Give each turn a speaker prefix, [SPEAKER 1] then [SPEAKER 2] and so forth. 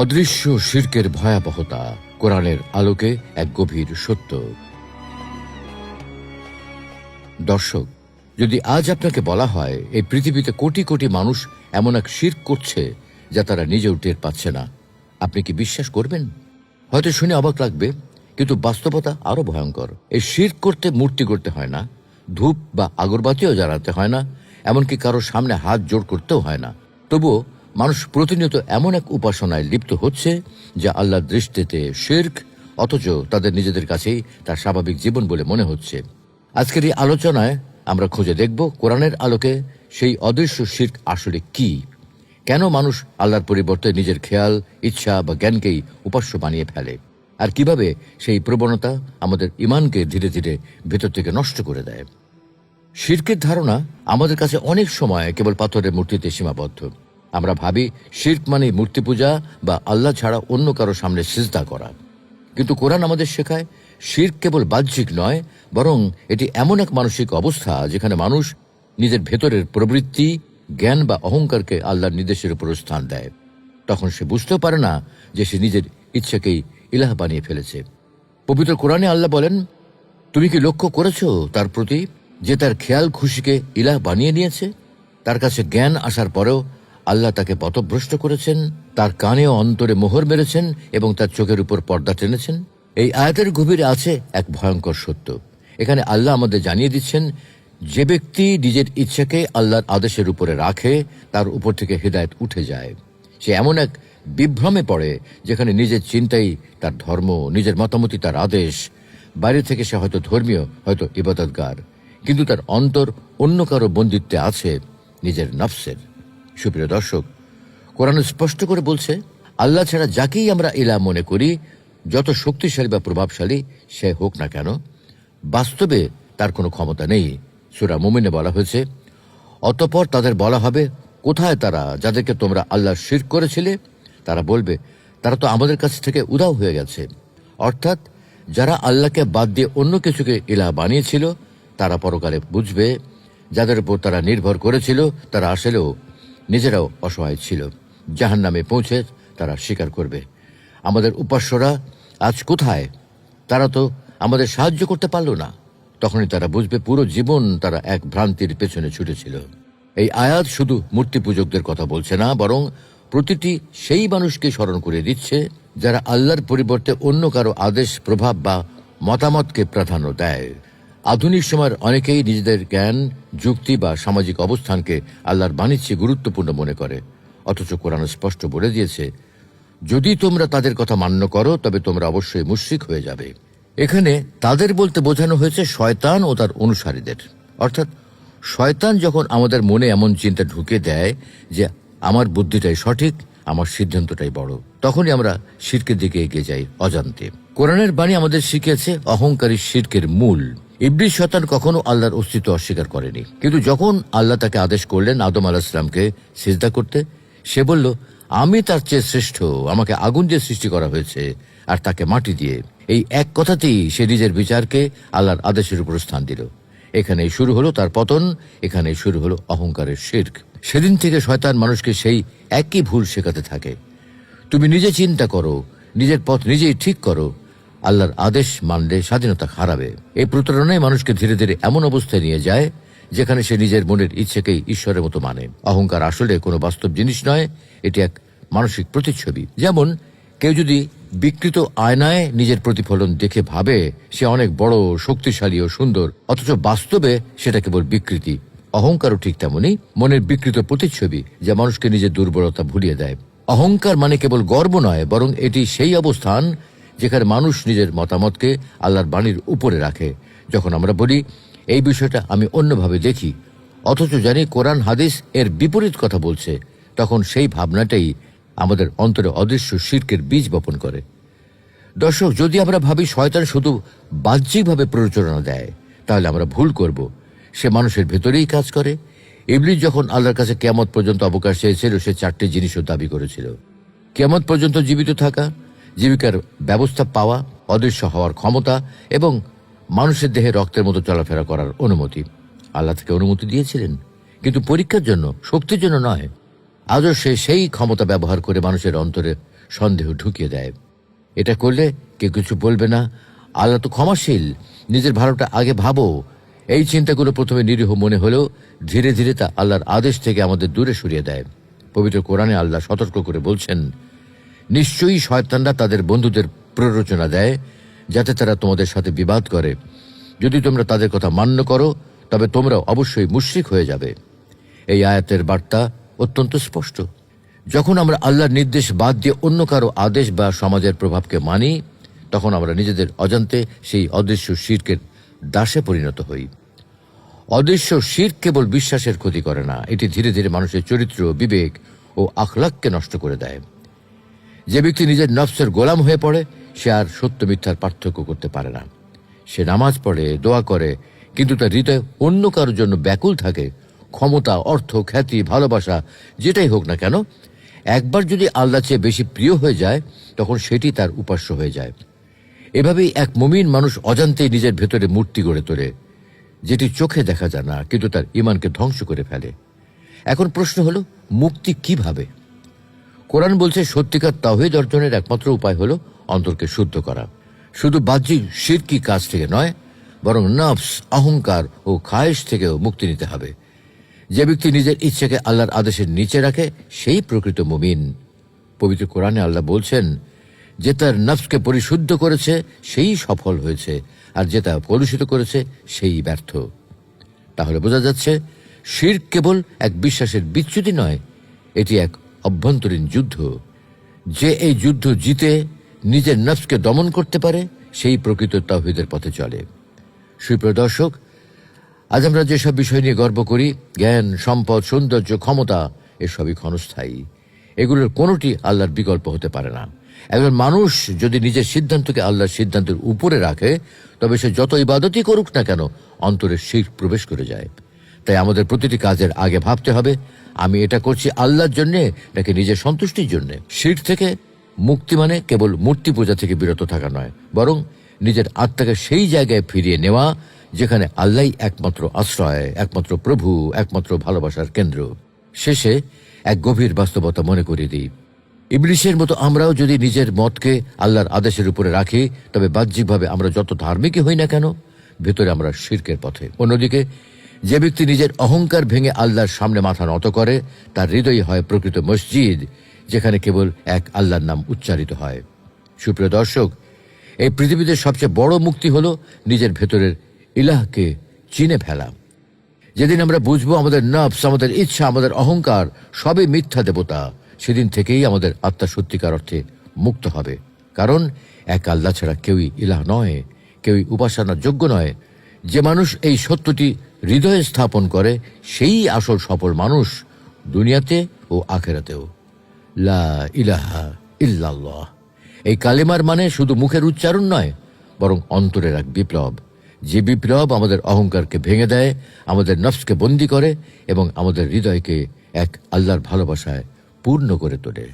[SPEAKER 1] অদৃশ্য শির্কের ভয়াবহতা কোরআনের আলোকে এক গভীর সত্য। দর্শক, যদি আজ আপনাকে বলা হয়, এই পৃথিবীতে কোটি কোটি মানুষ এমন এক শির্ক করছে যা তারা নিজেও টের পাচ্ছে না, আপনি কি বিশ্বাস করবেন? হয়তো শুনে অবাক লাগবে, কিন্তু বাস্তবতা আরও ভয়ঙ্কর। এই শির্ক করতে মূর্তি করতে হয় না, ধূপ বা আগরবাতিও জ্বালাতে হয় না, এমনকি কারও সামনে হাত জোড় করতেও হয় না। তবুও মানুষ প্রতিনিয়ত এমন এক উপাসনায় লিপ্ত হচ্ছে যা আল্লাহর দৃষ্টিতে শির্ক, অথচ তাদের নিজেদের কাছেই তার স্বাভাবিক জীবন বলে মনে হচ্ছে। আজকের এই আলোচনায় আমরা খুঁজে দেখব কোরআনের আলোকে সেই অদৃশ্য শির্ক আসলে কি। কেন মানুষ আল্লাহর পরিবর্তে নিজের খেয়াল, ইচ্ছা বা জ্ঞানকেই উপাস্য বানিয়ে ফেলে? আর কীভাবে সেই প্রবণতা আমাদের ইমানকে ধীরে ধীরে ভেতর থেকে নষ্ট করে দেয়? শির্কের ধারণা আমাদের কাছে অনেক সময় কেবল পাথরের মূর্তিতে সীমাবদ্ধ। আমরা ভাবি শির্ক মানে মূর্তি পূজা বা আল্লাহ ছাড়া অন্য কারও সামনে সিজদা করা। কিন্তু কোরআন আমাদের শেখায় শির্ক কেবল বাহ্যিক নয়, বরং এটি এমন এক মানসিক অবস্থা যেখানে মানুষ নিজের ভেতরের প্রবৃত্তি, জ্ঞান বা অহংকারকে আল্লাহর নির্দেশের উপর স্থান দেয়। তখন সে বুঝতেও পারে না যে সে নিজের ইচ্ছাকেই ইলাহ বানিয়ে ফেলেছে। পবিত্র কোরআনে আল্লাহ বলেন, তুমি কি লক্ষ্য করেছ তার প্রতি যে তার খেয়াল খুশিকে ইলাহ বানিয়ে নিয়েছে? তার কাছে জ্ঞান আসার পরেও আল্লাহ তাকে পথভ্রষ্ট করেছেন, তার কানে অন্তরে মোহর মেরেছেন এবং তার চোখের উপর পর্দা টেনেছেন। এই আয়াতের গভীরে আছে এক ভয়ঙ্কর সত্য। এখানে আল্লাহ আমাদের জানিয়ে দিচ্ছেন, যে ব্যক্তি নিজের ইচ্ছাকে আল্লাহর আদেশের উপরে রাখে, তার উপর থেকে হৃদায়ত উঠে যায়। সে এমন এক বিভ্রমে পড়ে, যেখানে নিজের চিন্তাই তার ধর্ম, নিজের মতামতই তার আদেশ। বাইরে থেকে সে হয়তো ধর্মীয়, হয়তো ইবাদতগার। কিন্তু তার অন্তর অন্য কারও বন্দিত্বে আছে, নিজের নফসের। সুপ্রিয় দর্শক, কোরআন স্পষ্ট করে বলছে, আল্লাহ ছাড়া যাকেই আমরা ইলা মনে করি, যত শক্তিশালী বা প্রভাবশালী সে হোক না কেন, বাস্তবে তার কোনো ক্ষমতা নেই। সুরা মুমিনে বলা হয়েছে, অতপর তাদের বলা হবে, কোথায় তারা, যাদেরকে তোমরা আল্লাহ শির করেছিলে, তারা বলবে, তারা তো আমাদের কাছ থেকে উদাও হয়ে গেছে। অর্থাৎ, যারা আল্লাহকে বাদ দিয়ে অন্য কিছুকে ইলা বানিয়েছিল, তারা পরকালে বুঝবে, যাদের উপর তারা নির্ভর করেছিল, তারা আসলেও নিজেরাও অসহায় ছিল। জাহান নামে পৌঁছে তারা স্বীকার করবে। আমাদের উপাস্যরা আজ কোথায়? তারা তো আমাদের সাহায্য করতে পারল না। তখনই তারা বুঝবে পুরো জীবন তারা এক ভ্রান্তির পেছনে ছুটেছিল। এই আয়াত শুধু মূর্তি পূজকদের কথা বলছে না, বরং প্রতিটি সেই মানুষকে স্মরণ করে দিচ্ছে, যারা আল্লাহর পরিবর্তে অন্য কারও আদেশ, প্রভাব বা মতামতকে প্রাধান্য দেয়। আধুনিক সময়ের অনেকেই নিজেদের জ্ঞান, যুক্তি বা সামাজিক অবস্থানকে আল্লাহর বাণিজ্যে গুরুত্বপূর্ণ মনে করে। অথচ কোরআন স্পষ্ট বলে দিয়েছে, যদি তোমরা তাদের কথা মান্য করো, তবে তোমরা অবশ্যই মুশ্রিক হয়ে যাবে। এখানে তাদের বলতে বোঝানো হয়েছে শয়তান ও তার অনুসারীদের। অর্থাৎ শয়তান যখন আমাদের মনে এমন চিন্তা ঢুকে দেয় যে আমার বুদ্ধিটাই সঠিক, আমার সিদ্ধান্তটাই বড়, তখনই আমরা শিরকের দিকে এগিয়ে যাই অজান্তে। কোরআনের বাণী আমাদের শিখিয়েছে, অহংকারী শিরকের মূল। ইবলিশ শতান কখনো আল্লাহর অস্তিত্ব অস্বীকার করেনি। কিন্তু যখন আল্লাহ তাকে আদেশ করলেন আদম আলাহিসামকে সিজদা করতে, সে বলল, আমি তার চেয়ে শ্রেষ্ঠ, আমাকে আগুন দিয়ে সৃষ্টি করা হয়েছে আর তাকে মাটি দিয়ে। এই এক কথাতেই সে নিজের বিচারকে আল্লাহর আদেশের উপর স্থান দিল। এখানেই শুরু হলো তার পতন, এখানেই শুরু হলো অহংকারের শির্ক। সেদিন থেকে শয়তান মানুষকে সেই একই ভুল শেখাতে থাকে। তুমি নিজে চিন্তা করো, নিজের পথ নিজেই ঠিক করো আল্লাহর আদেশ মানলে স্বাধীনতা হারাবে। এই প্রতারণায় মানুষকে ধীরে ধীরে এমন অবস্থায় নিয়ে যায়, যেখানে সে নিজের মনের ইচ্ছেকেই ঈশ্বরের মতো মানে। অহংকার আসলে কোনো বাস্তব জিনিস নয়, এটি এক মানসিক প্রতিচ্ছবি। যেমন, কেউ যদি বিকৃত আয়নায় নিজের প্রতিফলন দেখে ভাবে, সে অনেক বড়, শক্তিশালী ও সুন্দর, অথচ বাস্তবে সেটা কেবল বিকৃতি। অহংকারও ঠিক তেমনই, মনের বিকৃত প্রতিচ্ছবি, যা মানুষকে নিজের দুর্বলতা ভুলিয়ে দেয়। অহংকার মানে কেবল গর্ব নয়, বরং এটি সেই অবস্থান যেখানে মানুষ নিজের মতামতকে আল্লাহর বাণীর উপরে রাখে। যখন আমরা বলি, এই বিষয়টা আমি অন্যভাবে দেখি, অথচ জানি কোরআন, হাদিস এর বিপরীত কথা বলছে, তখন সেই ভাবনাটাই আমাদের অন্তরে অদৃশ্য শির্কের বীজ বপন করে। দর্শক, যদি আমরা ভাবি শয়তান শুধু বাহ্যিকভাবে প্ররোচনা দেয়, তাহলে আমরা ভুল করব। সে মানুষের ভেতরেই কাজ করে। ইবলিস যখন আল্লাহর কাছে কেমত পর্যন্ত অবকাশ চেয়েছিল, সে চারটি জিনিসও দাবি করেছিল। কেমত পর্যন্ত জীবিত থাকা জীবিকার ব্যবস্থা পাওয়া, অদৃশ্য হওয়ার ক্ষমতা এবং মানুষের দেহে রক্তের মতো চলাফেরা করার অনুমতি। আল্লাহ থেকে অনুমতি দিয়েছিলেন, কিন্তু পরীক্ষার জন্য, শক্তির জন্য নয়। আজও সে সেই ক্ষমতা ব্যবহার করে মানুষের অন্তরে সন্দেহ ঢুকিয়ে দেয়। এটা করলে কেউ কিছু বলবে না। আল্লাহ তো ক্ষমাশীল, নিজের ভালোটা আগে ভাবো। এই চিন্তাগুলো প্রথমে নিরীহ মনে হলেও ধীরে ধীরে তা আল্লাহর আদেশ থেকে আমাদের দূরে সরিয়ে দেয়। পবিত্র কোরআনে আল্লাহ সতর্ক করে বলছেন নিশ্চয়ই শয়তানরা তাদের বন্ধুদের প্ররোচনা দেয়, যাতে তারা তোমাদের সাথে বিবাদ করে। যদি তোমরা তাদের কথা মান্য করো, তবে তোমরা অবশ্যই মুশ্রিক হয়ে যাবে। এই আয়াতের বার্তা অত্যন্ত স্পষ্ট। যখন আমরা আল্লাহর নির্দেশ বাদ দিয়ে অন্য কারও আদেশ বা সমাজের প্রভাবকে মানি, তখন আমরা নিজেদের অজান্তে সেই অদৃশ্য শিরকের দাসে পরিণত হই। অদৃশ্য শির কেবল বিশ্বাসের ক্ষতি করে না, এটি ধীরে ধীরে মানুষের চরিত্র, বিবেক ও আখলাককে নষ্ট করে দেয়। যে ব্যক্তি নিজের নফসের গোলাম হয়ে পড়ে, সে আর সত্য মিথ্যার পার্থক্য করতে পারে না। সে নামাজ পড়ে, দোয়া করে, কিন্তু তার হৃদয় অন্য কারোর জন্য ব্যাকুল থাকে, ক্ষমতা, অর্থ, খ্যাতি, ভালোবাসা, যেটাই হোক না কেন, একবার যদি আল্লাহ চেয়ে বেশি প্রিয় হয়ে যায়, তখন সেটি তার উপাস্য হয়ে যায়। এভাবেই এক মমিন মানুষ অজান্তেই নিজের ভেতরে মূর্তি গড়ে তোলে, যেটি চোখে দেখা যায় না, কিন্তু তার ইমানকে ধ্বংস করে ফেলে। এখন প্রশ্ন হলো, মুক্তি কীভাবে? কোরআন বলছে, সত্যিকার তাহিদ অর্জনের একমাত্র উপায় হলো অন্তরকে শুদ্ধ করা। শুধু বাহ্যিক শিরকি কাজ থেকে নয়, বরং নফস, অহংকার ও খায়েশ থেকেও মুক্তি নিতে হবে। যে ব্যক্তি নিজের ইচ্ছাকে আল্লাহর আদেশের নিচে রাখে, সেই প্রকৃত মুমিন। পবিত্র কোরআনে আল্লাহ বলছেন, যে তার নফসকে পরিশুদ্ধ করেছে, সেই সফল হয়েছে, আর যে তা কলুষিত করেছে, সেই ব্যর্থ। তাহলে বোঝা যাচ্ছে শির কেবল এক বিশ্বাসের বিচ্যুতি নয়, এটি এক অভ্যন্তরীণ যুদ্ধ। যে এই যুদ্ধ জিতে নিজের নফসকে দমন করতে পারে, সেই প্রকৃত তাহিদের পথে চলে। সুপ্রিয় দর্শক, আজ আমরা যেসব বিষয় নিয়ে গর্ব করি, জ্ঞান, সম্পদ, সৌন্দর্য, ক্ষমতা, এসবই ক্ষণস্থায়ী। এগুলোর কোনোটি আল্লাহর বিকল্প হতে পারে না। একজন মানুষ যদি নিজের সিদ্ধান্তকে আল্লাহর সিদ্ধান্তের উপরে রাখে, তবে সে যত ইবাদতই করুক না কেন, অন্তরে শির প্রবেশ করে যায়। তাই আমাদের প্রতিটি কাজের আগে ভাবতে হবে, আমি এটা করছি আল্লাহর জন্যে নাকি নিজের সন্তুষ্টির জন্য? শির থেকে মুক্তি মানে কেবল মূর্তি পূজা থেকে বিরত থাকা নয়, বরং নিজের আত্মাকে সেই জায়গায় ফিরিয়ে নেওয়া, যেখানে আল্লাহ একমাত্র আশ্রয়, একমাত্র প্রভু, একমাত্র ভালোবাসার কেন্দ্র। শেষে এক গভীর বাস্তবতা মনে করিয়ে দিই। ইবলিশের মতো আমরাও যদি নিজের মতকে আল্লাহর আদেশের উপরে রাখি, তবে বাহ্যিকভাবে আমরা যত ধার্মিকই হই না কেন, ভেতরে আমরা শির্কের পথে। অন্যদিকে যে ব্যক্তি নিজের অহংকার ভেঙে আল্লাহর সামনে মাথা নত করে, তার হৃদয় হয় প্রকৃত মসজিদ, যেখানে কেবল এক আল্লাহর নাম উচ্চারিত হয়। সুপ্রিয় দর্শক, এই পৃথিবীতে সবচেয়ে বড় মুক্তি হলো নিজের ভেতরের ইলাহকে চিনে ফেলা। যেদিন আমরা বুঝব আমাদের নফস, আমাদের ইচ্ছা, আমাদের অহংকার সবই মিথ্যা দেবতা, সেদিন থেকেই আমাদের আত্মা সত্যিকার অর্থে মুক্ত হবে। কারণ এক আল্লাহ ছাড়া কেউই ইলাহ নয়, কেউই উপাসনার যোগ্য নয়। যে মানুষ এই সত্যটি হৃদয়ে স্থাপন করে সেই আসল সফল মানুষ দুনিয়াতে ও আখেরাতেও। লা ইলাহা ইল্লাল্লাহ। এই কালেমার মানে শুধু মুখের উচ্চারণ নয়, বরং অন্তরের এক বিপ্লব। যে বিপ্লব আমাদের অহংকারকে ভেঙে দেয়, আমাদের নফসকে বন্দি করে এবং আমাদের হৃদয়কে এক আল্লাহর ভালোবাসায় পূর্ণ করে তোলে।